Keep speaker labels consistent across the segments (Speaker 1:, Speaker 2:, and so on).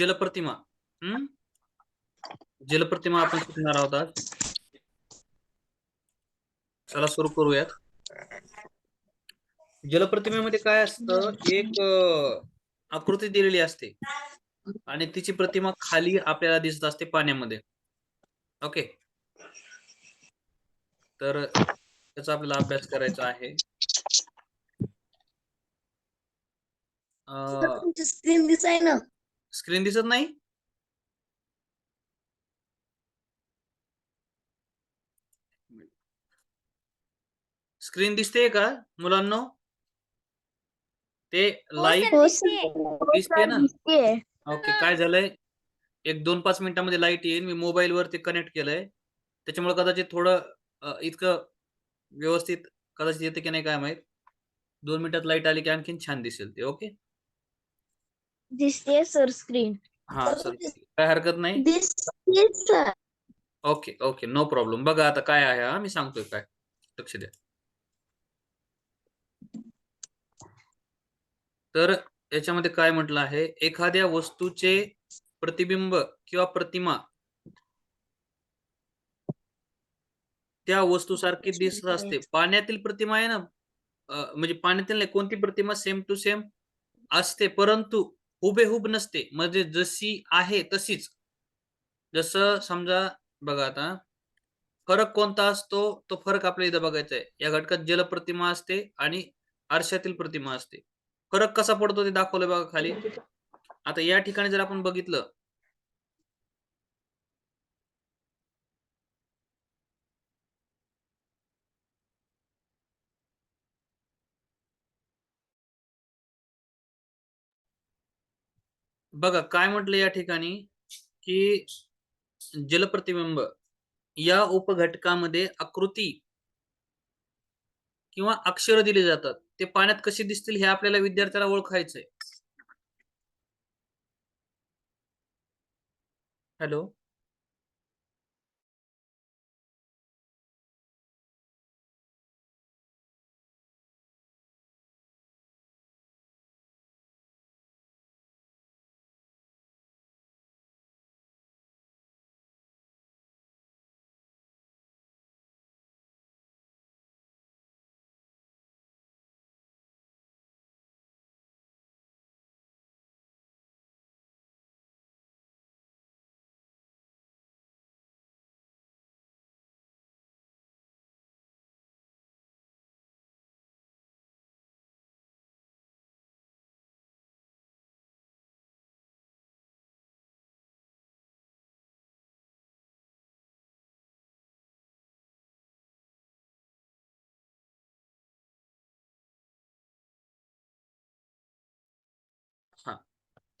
Speaker 1: जलप्रतिमा. हम्म? जलप्रतिमा आपण शिकणार आहोत आज. चला सुरू करूयात. जलप्रतिमेमध्ये काय असतं? एक आकृती दिलेली असते. आणि तिची प्रतिमा खाली आपल्याला दिसत असते पाण्यामध्ये. ओके? तर त्याचा आपल्याला अभ्यास करायचा आहे.
Speaker 2: स्क्रीन दिसाय ना
Speaker 1: स्क्रीन दिसत नाही? स्क्रीन दिसते का मुलांना? ते लाइट
Speaker 2: हो
Speaker 1: दिसते ना? ओके काय झालंय? एक दोन पाच मिनिटांमध्ये लाइट येईल मी मोबाईल वरती कनेक्ट केलंय. त्याच्यामुळे कदाचित थोडं इतकं व्यवस्थित कदाचित येते की नाही काय माहीत. दोन मिनिटात लाइट आली की आणखीन छान दिसेल ते ओके
Speaker 2: दिसते सर स्क्रीन.
Speaker 1: हा सर काय हरकत नाही?
Speaker 2: दिसते sir.
Speaker 1: Okay okay no problem. बघा आता काय आहे हा मी सांगतोय काय. लक्ष द्या. तर याच्यामध्ये काय म्हटलं आहे? एखाद्या वस्तूचे प्रतिबिंब किंवा प्रतिमा त्या वस्तूसारखी दिसत असते. पाण्यातील प्रतिमा आहे ना म्हणजे पाण्यातील नाही कोणती प्रतिमा? सेम टू सेम असते परंतु हुबेहूब नसते. म्हणजे जशी आहे तशीच. जसं समजा बघा आता फरक कोणता असतो तो फरक आपल्याला इथं बघायचा आहे. या घटकात जल प्रतिमा असते आणि आरशातील प्रतिमा असते. फरक कसा पडतो ते दाखवलं बघा खाली. आता या ठिकाणी जर आपण बघितलं बघा काय म्हटलं या ठिकाणी की जलप्रतिबिंब या उपघटकामध्ये आकृती किंवा अक्षर दिले जातात. ते पाण्यात कसे दिसतील हे आपल्याला विद्यार्थ्याला ओळखायचंय. हॅलो?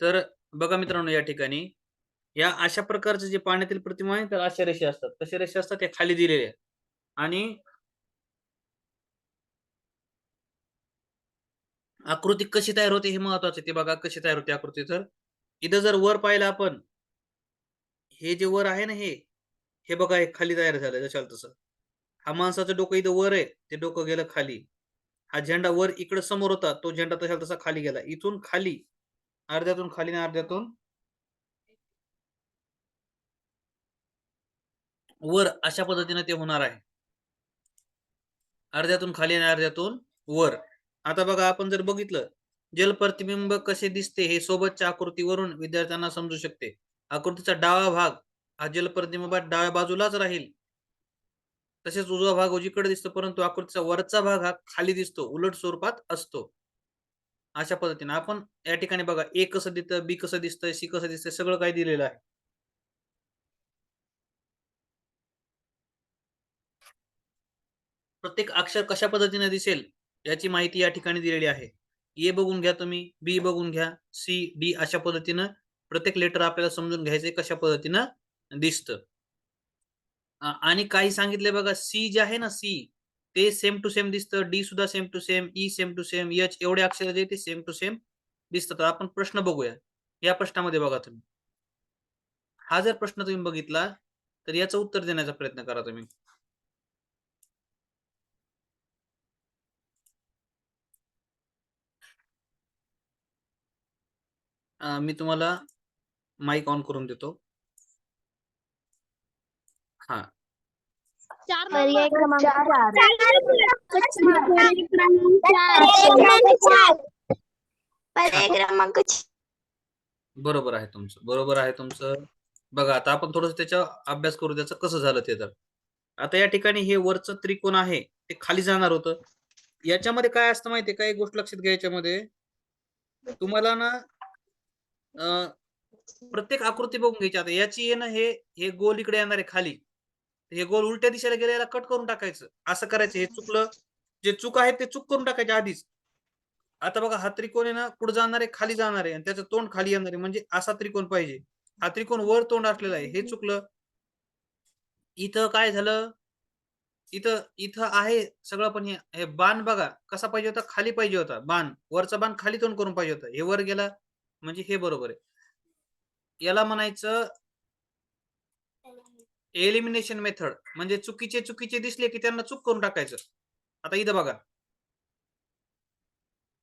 Speaker 1: तर बघा मित्रांनो या ठिकाणी या अशा प्रकारचे जे पाण्यातील प्रतिमा आहे तर अशा रेषा असतात. कशा रेषा असतात त्या खाली दिलेल्या आणि आकृती कशी तयार होते हे महत्त्वाचे ते बघा कशी तयार होते आकृती. तर इथं जर वर पाहिलं आपण हे जे वर आहे ना हे हे बघा हे खाली तयार झालं जशाल तसं. हा माणसाचं डोकं इथं वर आहे ते डोकं गेलं खाली. हा झेंडा वर इकडे समोर होता तो झेंडा तशाला तसा खाली गेला. इथून खाली अर्ध्यातून खाली ना अर्ध्यातून. वर अशा पद्धतीने ते होणार आहे. अर्ध्यातून खाली आणि अर्ध्यातून वर. आता बघा आपण जर बघितलं जलप्रतिबिंब कसे दिसते हे सोबतच्या आकृतीवरून विद्यार्थ्यांना समजू शकते. आकृतीचा डावा भाग हा जलप्रतिबिंबात डाव्या बाजूलाच राहील. तसेच उजवा भाग उजीकडे दिसतो परंतु आकृतीचा वरचा भाग हा खाली दिसतो उलट स्वरूपात असतो. अशा पद्धतीने आपण या ठिकाणी बघा ए कसं दिसतं बी कसं दिसतंय सी कसं दिसतंय सगळं काही दिलेलं आहे. प्रत्येक अक्षर कशा पद्धतीने दिसेल याची माहिती या ठिकाणी दिलेली आहे. ए बघून घ्या तुम्ही बी बघून घ्या सी डी अशा पद्धतीनं प्रत्येक लेटर आपल्याला समजून घ्यायचंय कशा पद्धतीनं दिसतं. आणि काही सांगितले बघा सी जे आहे ना सी ते सेम टू सेम दिसतं डी सुद्धा same to same E same to same H एवढे अक्षर जे ते सेम टू सेम दिसतात. तर आपण प्रश्न बघूया. या प्रश्नामध्ये बघा तुम्ही. हा जर प्रश्न तुम्ही बघितला तर याचं उत्तर देण्याचा प्रयत्न करा तुम्ही. मी तुम्हाला माईक ऑन करून देतो. हा.
Speaker 3: चार
Speaker 2: क्रमांक क्रमांक
Speaker 1: बरोबर आहे तुमचं बरोबर आहे तुमचं. बघा आता आपण थोडस त्याचा अभ्यास करू त्याचं कसं झालं ते तर. आता या ठिकाणी हे वरचं त्रिकोण आहे ते खाली जाणार होतं. याच्यामध्ये काय असतं माहितीये का? एक गोष्ट लक्षात घ्या याच्यामध्ये. तुम्हाला ना प्रत्येक आकृती बघून घ्यायची. आता याची आहे ना हे हे गोल इकडे येणार आहे खाली. हे गोल उलट्या दिशेला गेले याला कट करून टाकायचं. असं करायचं. हे चुकलं. जे चूक आहे ते चूक करून टाकायचे आधीच. आता बघा हा त्रिकोण आहे ना पुढे जाणार? आहे खाली जाणार. आहे आणि त्याचं तोंड खाली येणार. आहे म्हणजे असा त्रिकोण पाहिजे. हा त्रिकोण वर तोंड असलेला आहे. हे चुकलं. इथं काय झालं? इथं इथं आहे सगळं. पण हे हे बाण बघा कसा पाहिजे होता? खाली पाहिजे होता. बाण. वरचा बाण खाली तोंड करून पाहिजे होता. हे वर गेला. म्हणजे हे बरोबर आहे. याला म्हणायचं एलिमिनेशन मेथड म्हणजे चुकीचे चुकीचे दिसले की त्यांना चूक करून टाकायचं. आता इथं बघा.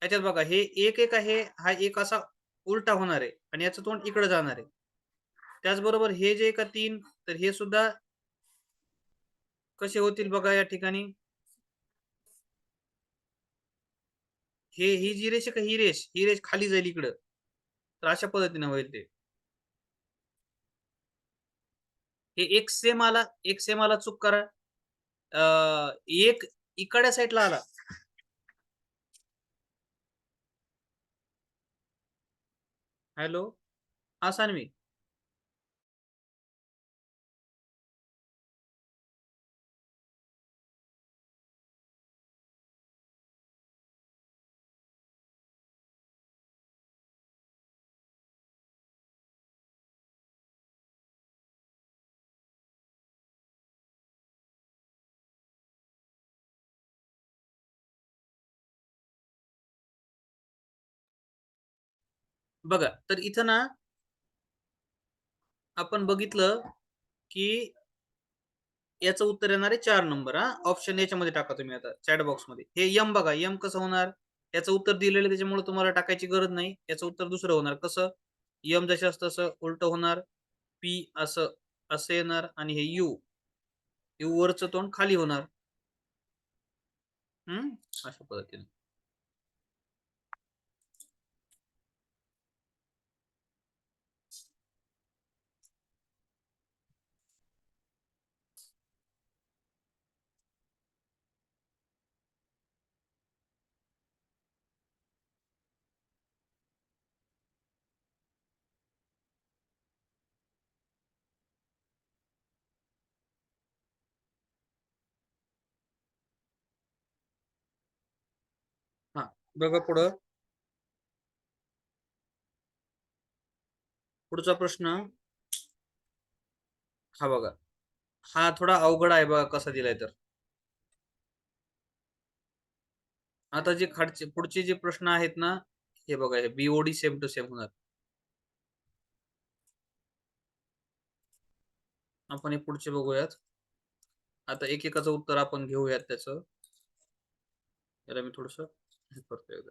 Speaker 1: याच्यात बघा हे एक एक आहे हा एक असा उलटा होणार आहे आणि याचं तोंड इकडे जाणार आहे. त्याचबरोबर हे जे का तीन तर हे सुद्धा कसे होतील बघा या ठिकाणी? हे ही जी रेष आहे का ही रेष ही रेष खाली जाईल इकडं. तर अशा पद्धतीने होईल ते. हे एक सेम आला एक सेम आला चूक करा. एक इकडच्या साईडला आला. हॅलो हा सानवी. बघा तर इथं ना आपण बघितलं की याचं उत्तर येणार आहे चार नंबर हा. ऑप्शन याच्यामध्ये टाका तुम्ही आता चॅट बॉक्समध्ये. हे यम बघा यम कसं होणार? याचं उत्तर दिलेलं त्याच्यामुळे तुम्हाला टाकायची गरज नाही. याचं उत्तर दुसरं होणार. कसं? यम जसे असतं तसं उलट होणार. पी असं असं येणार आणि हे यू यू वरचं तोंड खाली होणार. हम्म? अशा पद्धतीने हा बघा पुढं. पुढचा प्रश्न. हा बघा. हा थोडा अवघड आहे बघा कसा दिलाय तर. आता जे खालचे पुढचे जे प्रश्न आहेत ना हे बघा हे बीओडी सेम टू सेम होणार. आपण हे पुढचे बघूयात. आता एकेकाचं उत्तर आपण घेऊयात त्याच. याला मी थोडस हे करतो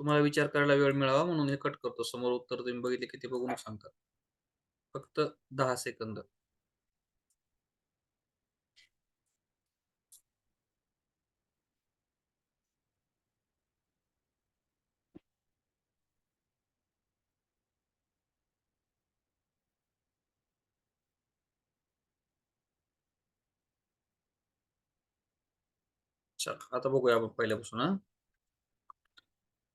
Speaker 1: तुम्हाला विचार करायला वेळ मिळावा म्हणून हे कट करतो. समोर उत्तर तुम्ही बघितले की ते बघून सांगता फक्त दहा सेकंद. आता बघूया आपण पहिल्यापासून हा.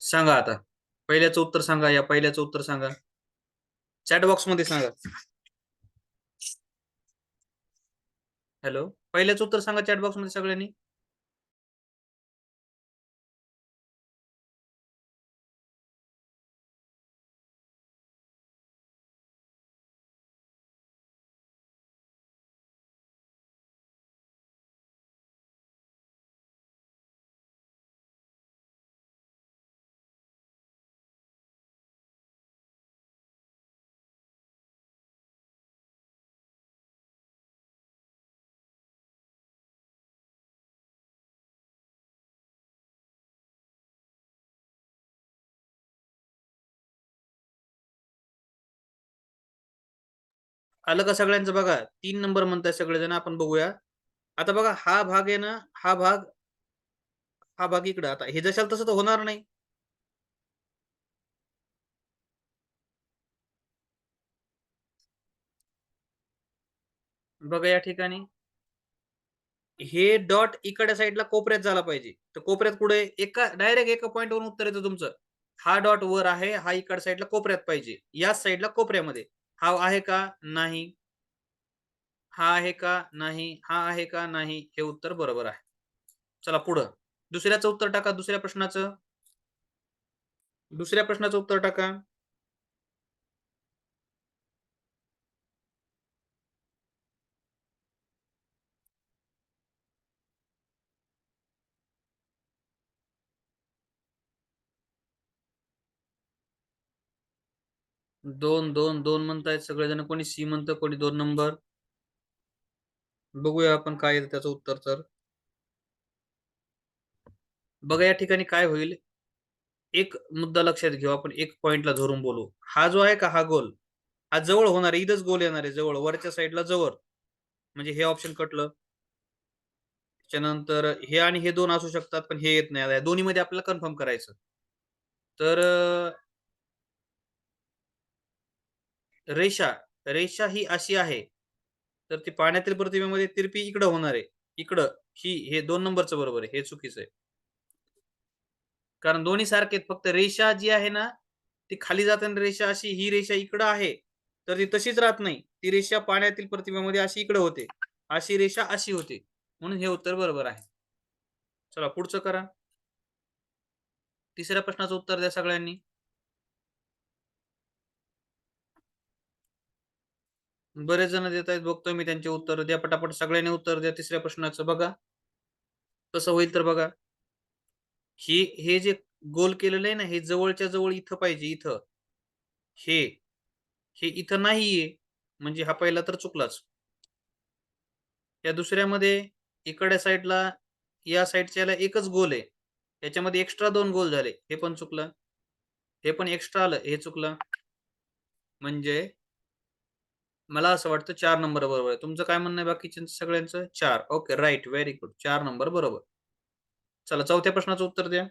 Speaker 1: सांगा आता. पहिल्याचं उत्तर सांगा या पहिल्याचं उत्तर सांगा. चॅट बॉक्समध्ये सांगा. हॅलो पहिल्याचं उत्तर सांगा चॅट बॉक्समध्ये सगळ्यांनी. आलं का सगळ्यांचं? बघा तीन नंबर म्हणताय सगळेजण आपण बघूया. आता बघा हा भाग आहे ना हा भाग हा भाग इकडं. आता हे जशाल तसं तर होणार नाही. बघा या ठिकाणी. हे डॉट इकडच्या साईडला कोपऱ्यात झाला पाहिजे. तर कोपऱ्यात कुठे? एका डायरेक्ट एका पॉईंटवरून उत्तर येतं तुमचं. हा डॉट वर आहे हा इकड साईडला कोपऱ्यात पाहिजे. याच साईडला कोपऱ्यामध्ये. हा आहे का नाही? हा आहे का नाही? हा आहे का नाही? हे उत्तर बरोबर आहे. चला पुढं. दुसऱ्याचं उत्तर टाका दुसऱ्या प्रश्नाचं. दुसऱ्या प्रश्नाचं उत्तर टाका. दोन दोन दोन म्हणतायत सगळेजण. कोणी सी म्हणतं कोणी दोन नंबर बघूया आपण काय येतं त्याचं उत्तर तर. बघा या ठिकाणी काय होईल? एक मुद्दा लक्षात घेऊ आपण. एक पॉइंटला धरून बोलू. हा जो आहे का हा गोल? हा जवळ होणार आहे इथंच गोल येणार आहे जवळ. वरच्या साईडला जवळ. म्हणजे हे ऑप्शन कटलं. त्याच्यानंतर हे आणि हे दोन असू शकतात पण हे येत नाही. दोन्हीमध्ये आपल्याला कन्फर्म करायचं. तर अं, रेषा रेषा ही अशी आहे. तर ती पाण्यातील प्रतिमेमध्ये तिरपी इकडं होणार आहे. इकडं ही हे दोन नंबरचं बरोबर आहे. हे चुकीचं आहे. कारण दोन्ही सारखे आहेत. फक्त रेषा जी आहे ना ती खाली जाताना रेषा अशी ही रेषा इकडं आहे. तर ती तशीच राहत नाही. ती रेषा पाण्यातील प्रतिमेमध्ये अशी इकडे होते. अशी रेषा अशी होते. म्हणून हे उत्तर बरोबर आहे. चला पुढचं करा. तिसऱ्या प्रश्नाचं उत्तर द्या सगळ्यांनी. बरेच जण देत आहेत बघतोय मी त्यांचे उत्तर. द्या पटापट सगळ्यांनी उत्तर द्या तिसऱ्या प्रश्नाचं. बघा. कसं होईल तर बघा. ही हे जे गोल केलेलं आहे ना हे जवळच्या जवळ इथं पाहिजे इथं. हे. हे इथं नाहीये. म्हणजे हा पहिला तर चुकलाच. या दुसऱ्यामध्ये इकडच्या साईडला या साईडच्या एकच गोल आहे. याच्यामध्ये एक्स्ट्रा दोन गोल झाले. हे पण चुकलं. हे पण एक्स्ट्रा आलं. हे चुकलं. म्हणजे मला असं वाटतं चार नंबर बरोबर आहे. तुमचं काय म्हणणं आहे बाकीच्या सगळ्यांचं? चार. ओके राईट व्हेरी गुड चार नंबर बरोबर. चला चौथ्या प्रश्नाचं उत्तर द्या.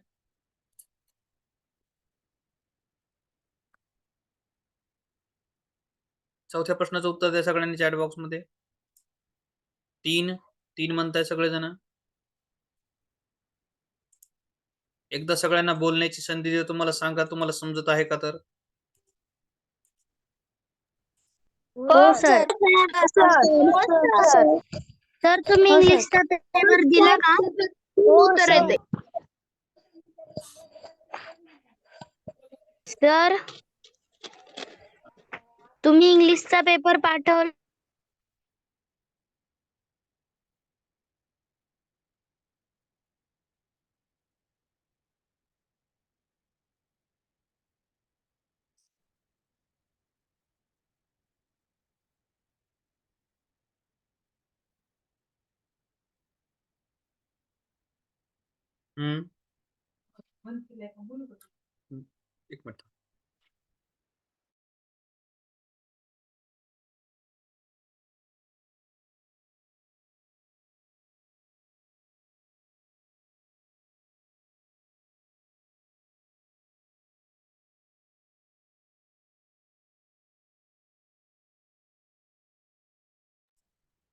Speaker 1: चौथ्या प्रश्नाचं उत्तर द्या सगळ्यांनी चॅट बॉक्समध्ये. तीन. तीन म्हणताय सगळेजण. एकदा सगळ्यांना बोलण्याची संधी देऊ तुम्हाला सांगा तुम्हाला समजत आहे का तर?
Speaker 2: हो सर. सर. तुम्ही
Speaker 3: हो, सर.
Speaker 2: इंग्लिशचा पेपर दिला का? उत्तर येते. सर तुम्ही इंग्लिशचा पेपर पाठवला
Speaker 1: हम्म हम्म. एक मिनिट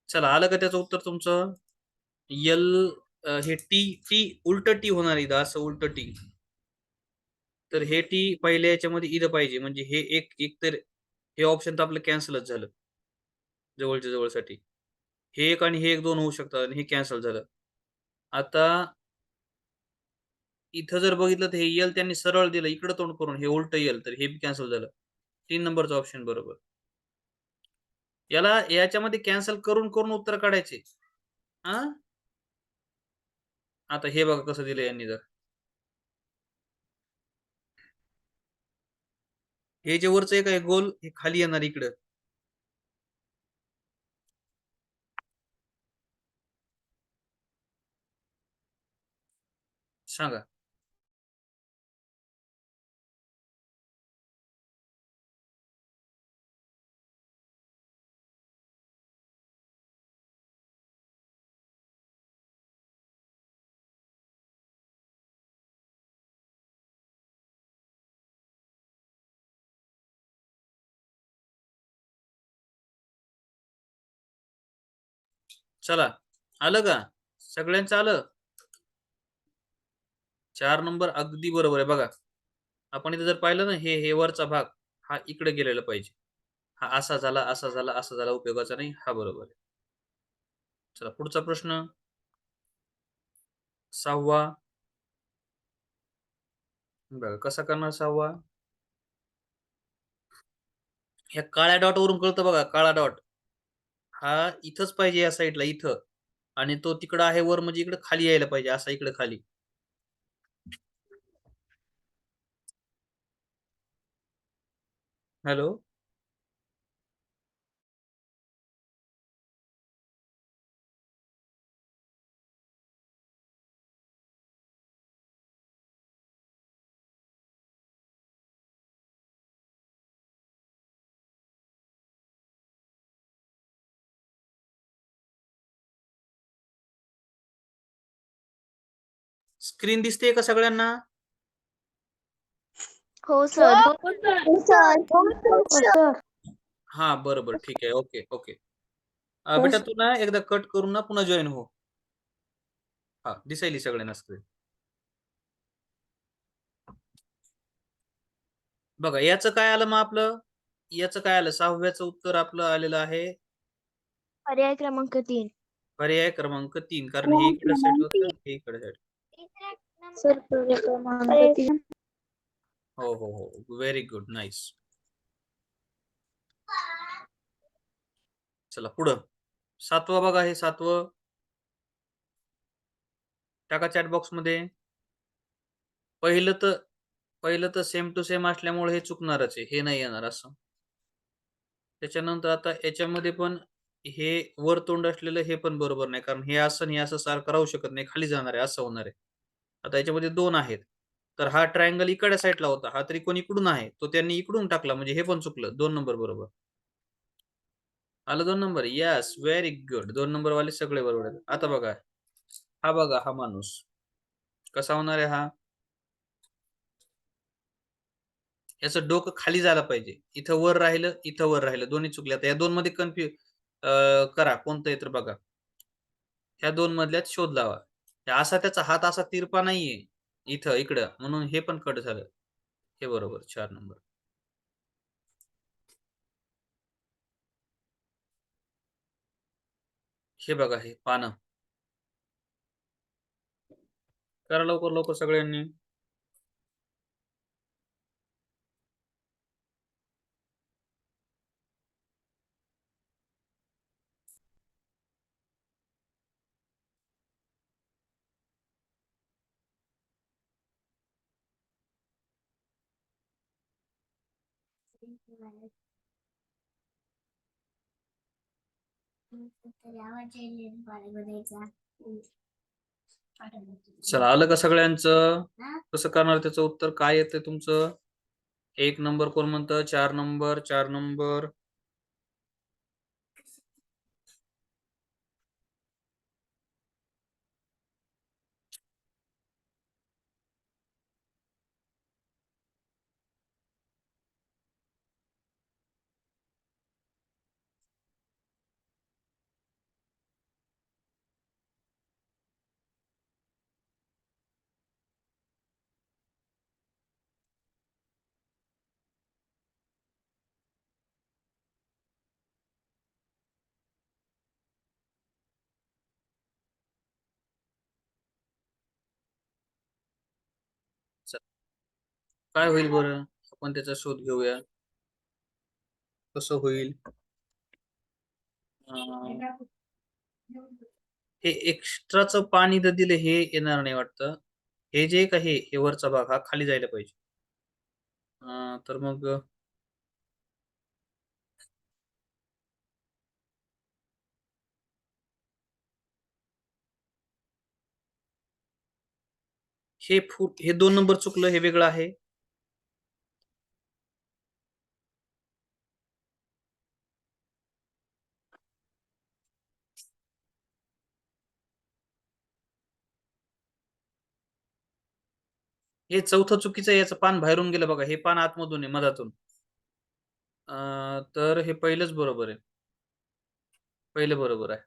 Speaker 1: चला आलं का त्याचं उत्तर तुमचं यल हे टी टी उलट टी होणार इथं असं उलट टी. तर हे टी पहिल्या याच्यामध्ये इथं पाहिजे. म्हणजे हे एक एक तर हे ऑप्शन तर आपलं कॅन्सलच झालं. जवळच्या जवळसाठी. हे एक आणि हे एक दोन होऊ शकतात आणि हे कॅन्सल झालं. आता इथं जर बघितलं तर हे यल त्यांनी सरळ दिलं. इकडं तोंड करून हे उलट येल तर हे कॅन्सल झालं. तीन नंबरचं ऑप्शन बरोबर. याला याच्यामध्ये कॅन्सल करून करून उत्तर काढायचे. हा? आता हे बघा कसं दिलं यांनी जर हे जे वरचं एक आहे गोल हे खाली येणार इकडं. सांगा. चला. आलं का? सगळ्यांचं आलं? चार नंबर अगदी बरोबर आहे. बघा. आपण इथे जर पाहिलं ना हे हे वरचा भाग हा इकडे गेलेला पाहिजे. हा असा झाला असा झाला असा झाला उपयोगाचा नाही हा बरोबर आहे. चला पुढचा प्रश्न. सहावा. बघा कसा करणार सहावा? ह्या काळ्या डॉट वरून कळतं बघा काळा डॉट हा इथंच पाहिजे या साईडला इथं. आणि तो तिकडं आहे वर म्हणजे इकडे खाली यायला पाहिजे असा इकडे खाली. हॅलो? स्क्रीन दिसते का सगळ्यांना?
Speaker 2: हो सर
Speaker 1: हा बरं बरं ठीक आहे. Okay okay. बेटा तू ना एकदा कट करून ना पुन्हा जॉईन हो. हा दिसायली सगळ्यांना स्क्रीन बघा याचं काय आलं मग आपलं? याचं काय आलं? सहाव्याचं उत्तर आपलं आलेलं आहे.
Speaker 2: पर्याय क्रमांक तीन.
Speaker 1: पर्याय क्रमांक तीन कारण हे इकडे सेट होतं हे इकडे सेट
Speaker 2: सर क्रमांक तीन
Speaker 1: हो हो हो. व्हेरी गुड नाईस चला पुढं. सातवं बघा हे सातवं. टाका चॅट बॉक्समध्ये. पहिलं तर पहिलं तर सेम टू सेम असल्यामुळे हे चुकणारच आहे. हे नाही येणार असं. त्याच्यानंतर आता याच्यामध्ये पण हे वर तोंड असलेलं हे पण बरोबर नाही. कारण हे असं हे असं सारखं राहू शकत नाही. खाली जाणार आहे. असं होणार आहे. आता याच्यामध्ये दोन आहेत. तर हा ट्रायंगल इकडच्या साईडला होता हा त्रिकोण इकडून आहे तो त्यांनी इकडून टाकला म्हणजे हे पण चुकलं दोन नंबर बरोबर. आलं दोन नंबर यस व्हेरी गुड दोन नंबर वाले सगळे बरोबर आहेत. आता बघा हा बघा हा माणूस. कसा होणार आहे हा? याचं डोकं खाली जायला पाहिजे. इथं वर राहिलं इथं वर राहिलं. दोन्ही चुकले. आता या दोन मध्ये कन्फ्यू करा. कोणतं येत बघा. ह्या दोन मधल्यात शोध लावा. असा त्याचा हात असा तिरपा नाहीये. इथं इकडं. म्हणून हे पण कट झालं. हे बरोबर चार नंबर. हे बघा हे पानं. करा लवकर लवकर सगळ्यांनी. चला आलं का सगळ्यांचं? कसं करणार त्याचं उत्तर? काय येतंय तुमचं? एक नंबर कोण म्हणतं? चार नंबर चार नंबर. काय होईल बरं? आपण त्याचा शोध घेऊया. कसं होईल? हे एक्स्ट्राच पाणी जर दिलं हे येणार नाही वाटतं. हे जे काही हे वरचा भाग हा खाली जायला पाहिजे. अं, तर मग हे फूट हे दोन नंबर चुकलं हे वेगळं आहे. हे चौथं चुकीचं याचं पान बाहेरून गेलं बघा. हे पान आतमधून आहे मधातून. तर हे पहिलंच बरोबर आहे. पहिलं बरोबर आहे.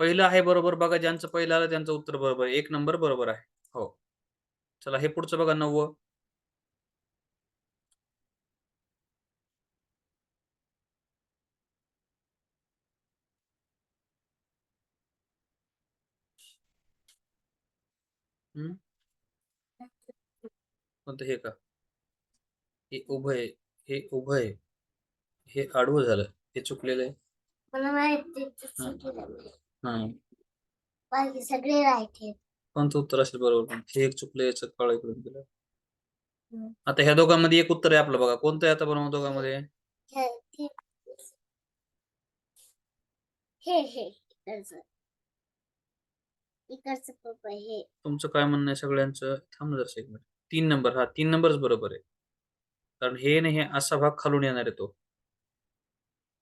Speaker 1: पहिलं आहे बरोबर बघा ज्यांचं पहिलं आलं त्यांचं उत्तर बरोबर आहे. एक नंबर बरोबर आहे. हो. चला हे पुढचं बघा नववं. हम्म. कोणतं हे का? हे उभं आहे हे उभं आहे. हे आडवं झालं. हे चुकलेलं आहे.
Speaker 3: मला माहिती.
Speaker 1: हा.
Speaker 3: बाकी सगळे राईट आहेत.
Speaker 1: कोणतं उत्तर असेल बरोबर पण? हे एक चुकलं याचं काळ इकडून गेलं.
Speaker 3: हम्म.
Speaker 1: आता ह्या दोघांमध्ये एक उत्तर आहे आपलं बघा. कोणतं आहे आता बरोबर दोघांमध्ये?
Speaker 3: हे हे हे हे. इकडचं. इकडचं पप्पा हे.
Speaker 1: तुमचं काय म्हणणं आहे सगळ्यांचं? थांब जरा एक मिनिट. तीन नंबर हा तीन नंबरच बरोबर आहे. कारण हे नाही हे असा भाग खालून येणार आहे तो.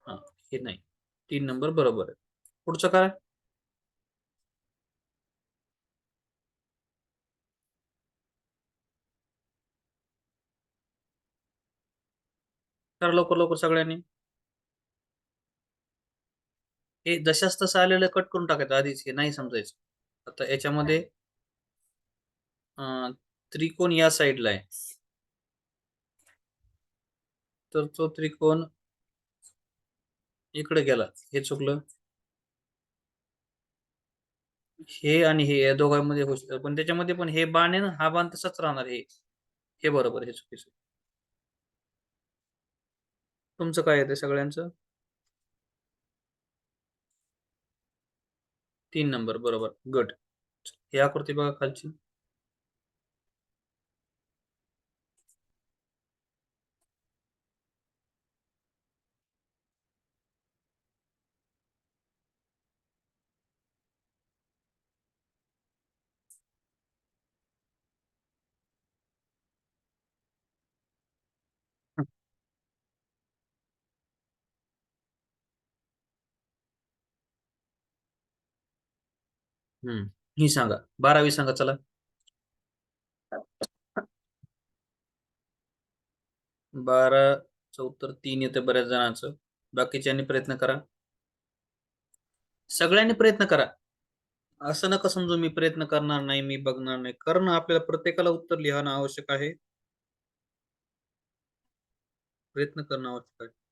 Speaker 1: हा हे नाही. तीन नंबर बरोबर आहे. पुढचं काय? लवकर लवकर सगळ्यांनी. हे जशाच तसं आलेलं कट करून टाकायचं आधीच हे नाही समजायचं. आता याच्यामध्ये त्रिकोण या साईडला आहे. तर तो त्रिकोण इकडे गेला. हे चुकलं. हे आणि हे या दोघांमध्ये होऊ शकतं. पण त्याच्यामध्ये पण हे बाण आहे ना हा बाण तसाच राहणार हे हे बरोबर हे चुकीचं. तुमचं काय येते सगळ्यांचं? तीन नंबर बरोबर. गट हे आकृती बघा खालची. ही सांगा. बारावी सांगा चला. बाराचं उत्तर तीन येतं बऱ्याच जणांचं. बाकीच्यांनी प्रयत्न करा. सगळ्यांनी प्रयत्न करा. असं नका समजू मी प्रयत्न करणार नाही मी बघणार नाही. कारण आपल्याला प्रत्येकाला उत्तर लिहाणं आवश्यक आहे. प्रयत्न करणं आवश्यक आहे.